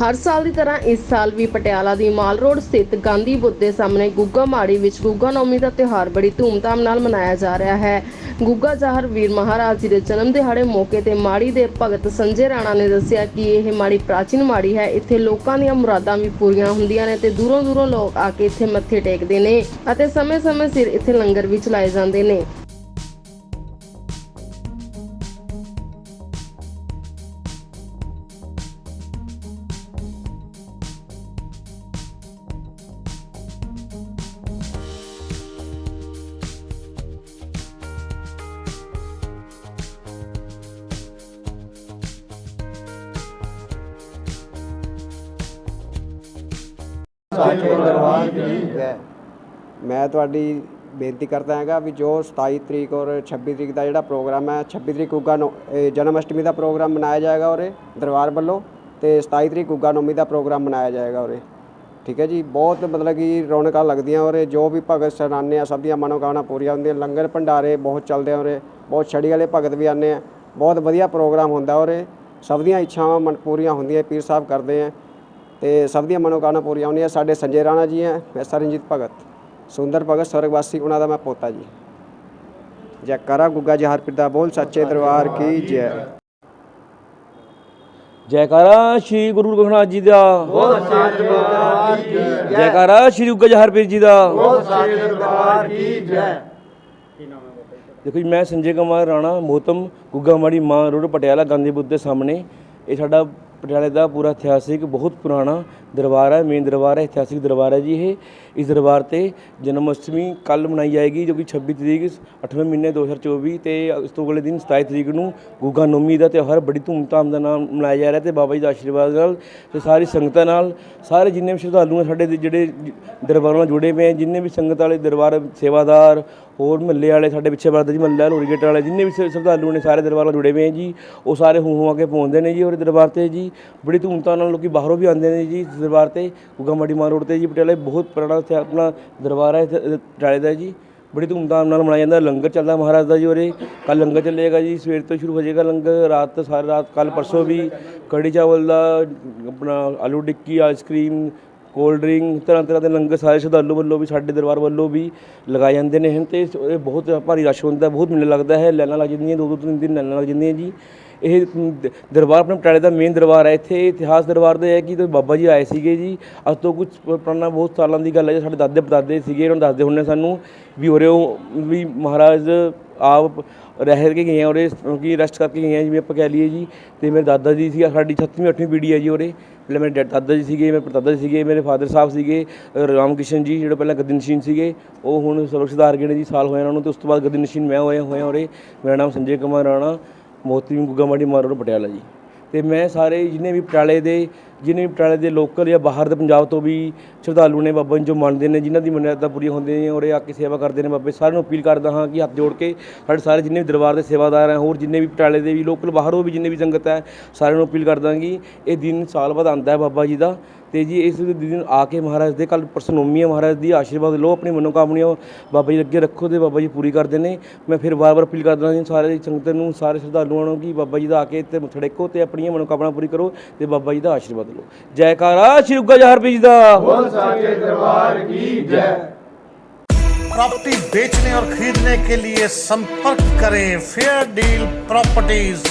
ਹਰ ਸਾਲ ਦੀ ਤਰ੍ਹਾਂ ਇਸ ਸਾਲ ਵੀ ਪਟਿਆਲਾ ਦੀ ਮਾਲ ਰੋਡ ਸਥਿਤ ਗਾਂਧੀ ਬੁੱਧ ਦੇ ਸਾਹਮਣੇ ਗੁੱਗਾ ਮਾੜੀ ਵਿੱਚ ਗੁੱਗਾ ਨੌਮੀ ਦਾ ਤਿਉਹਾਰ ਬੜੀ ਧੂਮਧਾਮ ਨਾਲ ਮਨਾਇਆ ਜਾ ਰਿਹਾ ਹੈ। ਗੁੱਗਾ ਜ਼ਾਹਰ ਵੀਰ ਮਹਾਰਾਜ ਜੀ ਦੇ ਜਨਮ ਦਿਹਾੜੇ ਮੌਕੇ ਤੇ ਮਾੜੀ ਦੇ ਭਗਤ ਸੰਜੇ ਰਾਣਾ ਨੇ ਦੱਸਿਆ ਕਿ ਇਹ ਮਾੜੀ ਪ੍ਰਾਚੀਨ ਮਾੜੀ ਹੈ। ਇੱਥੇ ਲੋਕਾਂ ਦੀਆਂ ਮੁਰਾਦਾਂ ਵੀ ਪੂਰੀਆਂ ਹੁੰਦੀਆਂ ਨੇ ਤੇ ਦੂਰੋਂ ਦੂਰੋਂ ਲੋਕ ਆ ਕੇ ਇੱਥੇ ਮੱਥੇ ਟੇਕਦੇ ਨੇ ਅਤੇ ਸਮੇਂ-ਸਮੇਂ ਸਿਰ ਇੱਥੇ ਲੰਗਰ ਵੀ ਚਲਾਏ ਜਾਂਦੇ ਨੇ। ਦਰਬਾਰ ਕੀ ਜੈ। ਮੈਂ ਤੁਹਾਡੀ ਬੇਨਤੀ ਕਰਦਾ ਹੈਗਾ ਵੀ ਜੋ 27 ਤਰੀਕ ਔਰ 26 ਤਰੀਕ ਦਾ ਜਿਹੜਾ ਪ੍ਰੋਗਰਾਮ ਹੈ 26 ਤਰੀਕ ਗੁੱਗਾ ਜਨਮ ਅਸ਼ਟਮੀ ਦਾ ਪ੍ਰੋਗਰਾਮ ਮਨਾਇਆ ਜਾਏਗਾ ਔਰੇ ਦਰਬਾਰ ਵੱਲੋਂ ਤੇ 27 ਤਰੀਕ ਗੁੱਗਾ ਨੌਮੀ ਦਾ ਪ੍ਰੋਗਰਾਮ ਮਨਾਇਆ ਜਾਏਗਾ ਔਰੇ ਠੀਕ ਹੈ ਜੀ ਬਹੁਤ ਮਤਲਬ ਕਿ ਰੌਣਕਾਂ ਲੱਗਦੀਆਂ ਔਰੇ ਜੋ ਵੀ ਭਗਤ ਸਰਾਨੇ ਆ ਸਭ ਦੀਆਂ ਮਨੋਕਾਮਨਾ ਪੂਰੀਆਂ ਹੁੰਦੀਆਂ ਲੰਗਰ ਭੰਡਾਰੇ ਬਹੁਤ ਚੱਲਦੇ ਔਰੇ ਬਹੁਤ ਛੜੀ ਵਾਲੇ ਭਗਤ ਵੀ ਆਉਂਦੇ ਆ ਬਹੁਤ ਵਧੀਆ ਪ੍ਰੋਗਰਾਮ ਹੁੰਦਾ ਔਰੇ ਸਭ ਦੀਆਂ ਇੱਛਾਵਾਂ ਮਨ ਪੂਰੀਆਂ ਹੁੰਦੀਆਂ ਪੀਰ ਸਾਹਿਬ ਕਰਦੇ ਆ। ਤੇ ਸਭ ਦੀਆਂ ਮਨੋਕਾਮਨਾ ਪੂਰੀਆਂ ਹੁੰਦੀਆਂ। ਸਾਡੇ ਸੰਜੇ ਰਾਣਾ ਜੀ ਹੈ ਮੈਂ ਸਰਨਜੀਤ ਭਗਤ। ਸੁੰਦਰ ਭਗਤ ਸਵਰਗਵਾਸੀ ਉਹਨਾਂ ਦਾ ਮੈਂ ਪੋਤਾ ਜੀ। ਜੈ ਕਰਾ ਗੁੱਗਾ ਜੀ ਹਰਪ੍ਰੀਤ ਦਾ ਬੋਲ ਸੱਚੇ ਦਰਬਾਰ ਕੀ ਜੈ। ਜੈਕਾਰਾ ਸ਼੍ਰੀ ਗੁਰੂ ਰਘੁਨਾਥ ਜੀ ਦਾ। ਬੋਲ ਸੱਚੇ ਦਰਬਾਰ ਕੀ ਜੈ। ਜੈਕਾਰਾ ਸ਼੍ਰੀ ਗੁੱਗਾ ਜਹਰਪੀਰ ਜੀ ਦਾ। ਬੋਲ ਸੱਚੇ ਦਰਬਾਰ ਕੀ ਜੈ। ਦੇਖੋ ਜੀ ਮੈਂ ਸੰਜੇ ਕੁਮਾਰ ਰਾਣਾ ਮੋਤਮ ਗੁੱਗਾ ਮਾੜੀ ਮਾਂ ਰੋਡ ਪਟਿਆਲਾ ਗਾਂਧੀ ਬੁੱਧ ਦੇ ਸਾਹਮਣੇ। ਇਹ ਸਾਡਾ ਪਟਿਆਲੇ ਦਾ ਪੂਰਾ ਇਤਿਹਾਸਿਕ, ਬਹੁਤ ਪੁਰਾਣਾ ਦਰਬਾਰ ਹੈ ਮੇਨ ਦਰਬਾਰ ਹੈ, ਇਤਿਹਾਸਿਕ ਦਰਬਾਰ ਹੈ ਜੀ ਇਹ। ਇਸ ਦਰਬਾਰ ਤੇ ਜਨਮ ਅਸ਼ਟਮੀ ਕੱਲ ਮਨਾਈ ਜਾਏਗੀ, ਜੋ ਕਿ 26 ਤਰੀਕ 8ਵੇਂ ਮਹੀਨੇ 2024 ਤੇ ਇਸ ਤੋਂ ਅਗਲੇ ਦਿਨ 27 ਤਰੀਕ ਨੂੰ ਗੁੱਗਾ ਨੌਮੀ ਦਾ ਤਿਉਹਾਰ ਬੜੀ ਧੂਮਧਾਮ ਦਾ ਨਾਲ ਮਨਾਇਆ ਜਾ ਰਿਹਾ ਤੇ ਬਾਬਾ ਜੀ ਦਾ ਆਸ਼ੀਰਵਾਦ ਨਾਲ ਤੇ ਸਾਰੀ ਸੰਗਤਾਂ ਨਾਲ, ਸਾਰੇ ਜਿੰਨੇ ਵੀ ਸ਼ਰਧਾਲੂ ਨੇ ਸਾਡੇ ਦੇ ਜਿਹੜੇ ਦਰਬਾਰਾਂ ਨਾਲ ਜੁੜੇ ਹੋਏ ਆ, ਜਿੰਨੇ ਵੀ ਸੰਗਤ ਵਾਲੇ ਦਰਬਾਰ ਸੇਵਾਦਾਰ ਹੋਰ ਮਹੱਲੇ ਵਾਲੇ ਸਾਡੇ ਪਿੱਛੇ ਵਰਦਾ ਜੀ ਮਹੱਲਾ ਲੋਰੀ ਗੇਟ ਵਾਲੇ ਜਿੰਨੇ ਵੀ ਸ਼ਰਧਾਲੂ ਨੇ ਸਾਰੇ ਦਰਬਾਰ ਨਾਲ ਜੁੜੇ ਹੋਏ ਆ ਜੀ ਉਹ ਸਾਰੇ ਹੂੰ ਹੂੰ ਆ ਕੇ ਪਹੁੰਚਦੇ ਨੇ ਜੀ ਔਰ ਦਰਬਾਰ ਤੇ ਜੀ। ਬੜੀ ਧੂਮਧਾਮ ਨਾਲ ਲੋਕੀ ਬਾਹਰੋਂ ਵੀ ਆਉਂਦੇ ਨੇ ਜੀ ਇਸ ਦਰਬਾਰ ਤੇ ਗੁੱਗਾ ਮਾੜੀ ਮਾਰ ਰੋਡ ਤੇ ਜੀ ਪਟਿਆਲੇ ਬਹੁਤ ਪੁਰਾਣਾ ਇੱਥੇ ਆਪਣਾ ਦਰਬਾਰ ਹੈ ਇੱਥੇ, ਪਟਿਆਲੇ ਦਾ ਜੀ। ਬੜੀ ਧੂਮਧਾਮ ਨਾਲ ਮਨਾਇਆ ਜਾਂਦਾ ਲੰਗਰ ਚੱਲਦਾ ਮਹਾਰਾਜ ਦਾ ਜੀ ਉਰੇ। ਕੱਲ ਲੰਗਰ ਚੱਲੇਗਾ ਜੀ ਸਵੇਰ ਤੋਂ ਸ਼ੁਰੂ ਹੋ ਜਾਏਗਾ ਲੰਗਰ ਰਾਤ ਤੋਂ ਸਾਰੀ ਰਾਤ ਕੱਲ ਪਰਸੋਂ ਵੀ ਕੜੀ ਚਾਵਲ ਦਾ ਆਪਣਾ aloo tikki ice cream cold drink, ਤਰ੍ਹਾਂ ਤਰ੍ਹਾਂ ਦੇ ਲੰਗਰ ਸਾਰੇ ਸ਼ਰਧਾਲੂ ਵੱਲੋਂ ਵੀ, ਸਾਡੇ ਦਰਬਾਰ ਵੱਲੋਂ ਵੀ ਲਗਾਏ ਜਾਂਦੇ ਨੇ। ਹਨ ਅਤੇ ਬਹੁਤ ਭਾਰੀ ਰਸ਼ ਹੁੰਦਾ, ਬਹੁਤ ਮੇਲਾ ਲੱਗਦਾ ਹੈ ਲਾਈਨਾਂ ਲੱਗ ਜਾਂਦੀਆਂ ਦੋ ਦੋ ਤਿੰਨ ਦਿਨ ਲਾਈਨਾਂ ਲੱਗ ਜਾਂਦੀਆਂ ਜੀ। ਇਹ ਦਰਬਾਰ ਆਪਣੇ ਪਟਿਆਲੇ ਦਾ ਮੇਨ ਦਰਬਾਰ ਹੈ। ਇੱਥੇ ਇਤਿਹਾਸ ਦਰਬਾਰ ਦਾ ਹੈ ਕਿ ਤੇ ਬਾਬਾ ਜੀ ਆਏ ਸੀਗੇ ਜੀ, ਅੱਜ ਤੋਂ ਕੁਝ ਪੁਰਾਣਾ ਬਹੁਤ ਸਾਲਾਂ ਦੀ ਗੱਲ ਹੈ। ਸਾਡੇ ਦਾਦੇ ਪੜਦਾਦੇ ਸੀਗੇ, ਉਹਨਾਂ ਨੂੰ ਦੱਸਦੇ ਹੁੰਦੇ ਸਾਨੂੰ ਵੀ ਉਰੇ ਉਹ ਵੀ ਮਹਾਰਾਜ ਆਪ ਰਹਿ ਕੇ ਗਏ ਆ ਉਰੇ ਕਿ ਰੈਸਟ ਕਰਕੇ ਗਏ ਆ ਜਿਵੇਂ ਆਪਾਂ ਕਹਿ ਲਈਏ ਜੀ। ਤੇ ਮੇਰੇ ਦਾਦਾ ਜੀ ਸੀ ਸਾਡੀ 7ਵੀਂ 8ਵੀਂ ਪੀੜ੍ਹੀ ਹੈ ਜੀ ਉਰੇ। ਪਹਿਲੇ ਮੇਰੇ ਡੈ- ਦਾਦਾ ਜੀ ਸੀਗੇ, ਮੇਰੇ ਪੜਦਾਦਾ ਜੀ ਸੀਗੇ, ਮੇਰੇ ਫਾਦਰ ਸਾਹਿਬ ਸੀਗੇ ਰਾਮ ਕਿਸ਼ਨ ਜੀ, ਜਿਹੜੇ ਪਹਿਲਾਂ ਗੱਦੀ ਨਸ਼ੀਨ ਸੀਗੇ, ਉਹ ਹੁਣ ਸਬਕ ਸੁਧਾਰ ਗਏ ਨੇ ਜੀ, ਸਾਲ ਹੋਏ ਉਹਨਾਂ ਨੂੰ। ਤੇ ਉਸ ਤੋਂ ਬਾਅਦ ਗੱਦੀ ਨਸ਼ੀਨ ਮੈਂ ਹੋਇਆ ਹੋਇਆ ਉਰੇ। ਮੇਰਾ ਨਾਮ ਸੰਜੇ ਕੁਮਾਰ ਰਾਣਾ। ਮੋਤੀ ਗੁੱਗਾ ਮਾੜੀ ਮਾਰ ਰੋਡ ਪਟਿਆਲਾ ਜੀ। ਅਤੇ ਮੈਂ ਸਾਰੇ ਜਿੰਨੇ ਵੀ ਪਟਿਆਲੇ ਦੇ, ਜਿੰਨੇ ਵੀ ਪਟਿਆਲੇ ਦੇ ਲੋਕਲ ਜਾਂ ਬਾਹਰ ਦੇ ਪੰਜਾਬ ਤੋਂ ਵੀ ਸ਼ਰਧਾਲੂ ਨੇ ਬਾਬਾ ਜੀ ਜੋ ਮੰਨਦੇ ਨੇ, ਜਿਨ੍ਹਾਂ ਦੀ ਮੰਨਤਾਂ ਪੂਰੀਆਂ ਹੁੰਦੀਆਂ ਨੇ ਔਰ ਇਹ ਆ ਕੇ ਸੇਵਾ ਕਰਦੇ ਨੇ ਬਾਬੇ, ਸਾਰਿਆਂ ਨੂੰ ਅਪੀਲ ਕਰਦਾ ਹਾਂ ਕਿ ਹੱਥ ਜੋੜ ਕੇ ਸਾਡੇ ਸਾਰੇ ਜਿੰਨੇ ਵੀ ਦਰਬਾਰ ਦੇ ਸੇਵਾਦਾਰ ਹੈ, ਹੋਰ ਜਿੰਨੇ ਵੀ ਪਟਿਆਲੇ ਦੇ ਵੀ ਲੋਕਲ ਬਾਹਰੋਂ ਵੀ ਜਿੰਨੇ ਵੀ ਸੰਗਤ ਹੈ, ਸਾਰਿਆਂ ਨੂੰ ਅਪੀਲ ਕਰਦਾ ਕਿ ਇਹ ਦਿਨ ਸਾਲ ਬਾਅਦ ਆਉਂਦਾ ਹੈ ਬਾਬਾ ਜੀ ਦਾ ਤੇ ਜੀ ਇਸ ਦਿਨ ਆ ਕੇ ਮਹਾਰਾਜ ਦੇ ਕੱਲ ਪਰਸਨੋਮੀ ਹੈ ਮਹਾਰਾਜ ਦੀ ਆਸ਼ੀਰਵਾਦ ਲਓ, ਆਪਣੀ ਮਨੋਕਾਮਨਾਵਾਂ ਬਾਬਾ ਜੀ ਅੱਗੇ ਰੱਖੋ ਤੇ ਬਾਬਾ ਜੀ ਪੂਰੀ ਕਰਦੇ ਨੇ। ਮੈਂ ਫਿਰ ਵਾਰ-ਵਾਰ ਅਪੀਲ ਕਰਦਾ ਹਾਂ ਜੀ ਸਾਰੇ ਸੰਗਤ ਨੂੰ, ਸਾਰੇ ਸ਼ਰਧਾਲੂਆਂ ਨੂੰ ਕਿ ਬਾਬਾ ਜੀ ਦਾ ਆ ਕੇ ਇੱਥੇ ਮੱਥਾ ਟੇਕੋ ਤੇ ਆਪਣੀਆਂ ਮਨੋਕਾਮਨਾ ਪੂਰੀ ਕਰੋ ਤੇ ਬਾਬਾ ਜੀ ਦਾ ਆਸ਼ੀਰਵਾਦ ਲਓ ਜੈਕਾਰਾ ਸ਼੍ਰੀ ਗੁੱਗਾ ਜਹਰਪੀ ਜੀ ਦਾ प्रॉपर्टी बेचने और खरीदने के लिए संपर्क करें फेयर डील प्रॉपर्टीज